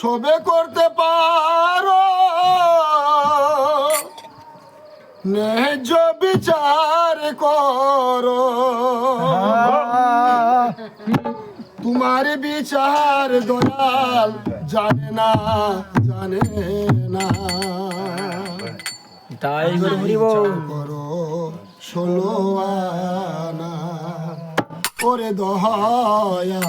সবে করতে পারো। ন্যায্য বিচার করো। তোমার বিচার দয়াল জানে না জানে না। তাই করে ষোলো আনা। করে দয়া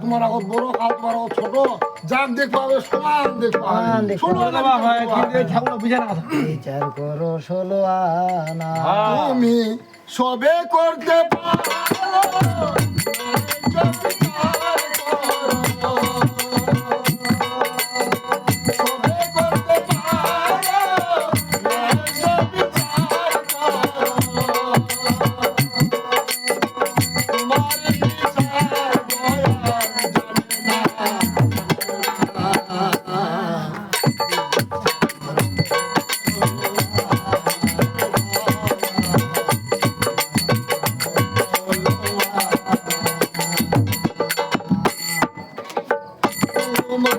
তোমার আগত বড় কাহা তোমার আগত ছোট যাক দেখতে হবে সমান আনা দেখতে বিচার করো ষোলো আনা তুমি সবে করতে পারো তোমার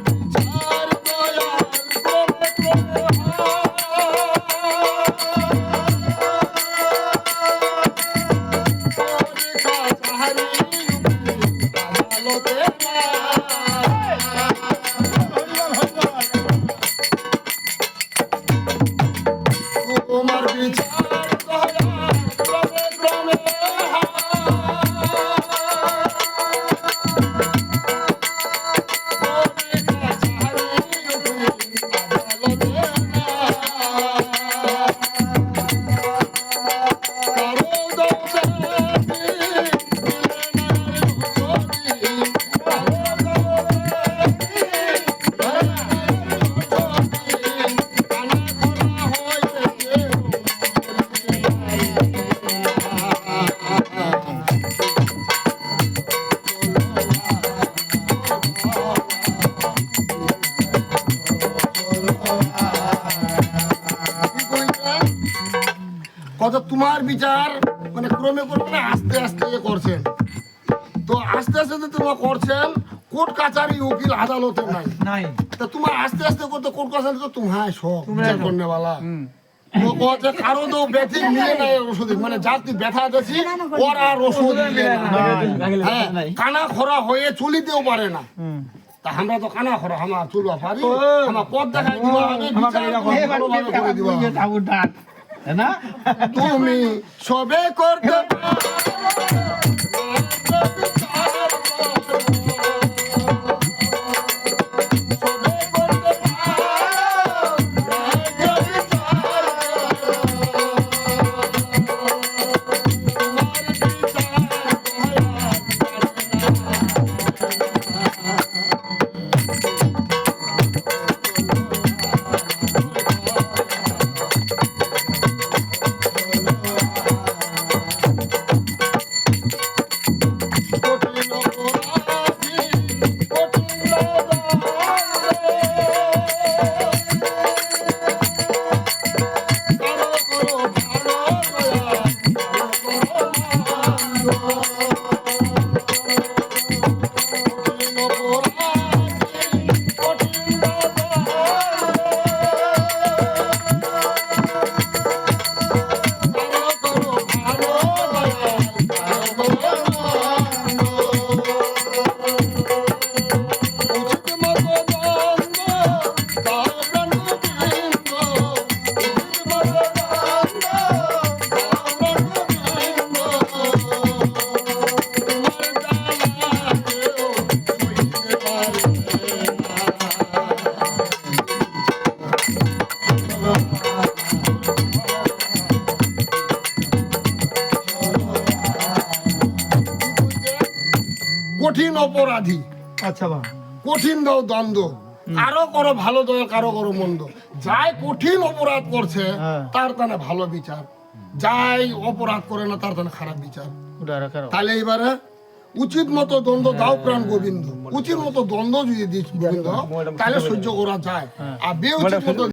কত তোমার বিচার মানে ক্রমে ক্রমে আস্তে আস্তে এ করছেন। তো আস্তে আস্তে তো তোমার করছেন কোর্ট কাছারি উকিল আদালতে নাই। নাই। তো তোমার আস্তে আস্তে করতে কোর্ট কাছারি তো তোমার সব বিচার করনে वाला তো কচ্ছে কারও তো ব্যথি মিলে নাই ওষুধ। মানে জাতি ব্যথা দিছি ওর আর ওষুধ হ্যাঁ, কানা খরা হয়ে চলিতেও পারে না। তা আমরা তো কানা খরা আমার চলবা পারি। আমার পথ দেখাই দিবা বিচার করে দিবা তুমি সবে করতে কঠিন অপরাধী। আচ্ছা বা কঠিন দাও দ্বন্দ্ব। কারও করো ভালো দয়া কারও করো মন্দ। যাই কঠিন অপরাধ করছে হ্যাঁ। তার তানে ভালো বিচার। যাই অপরাধ করে না তার তানে খারাপ বিচার। তাহলে এবারে উচিত মতো দ্বন্দ্ব দাও প্রাণ গোবিন্দ। উচিত মতো দ্বন্দ্ব যদি দিস গোবিন্দ তাহলে সহ্য করা যায়। আর বে উচিত মতো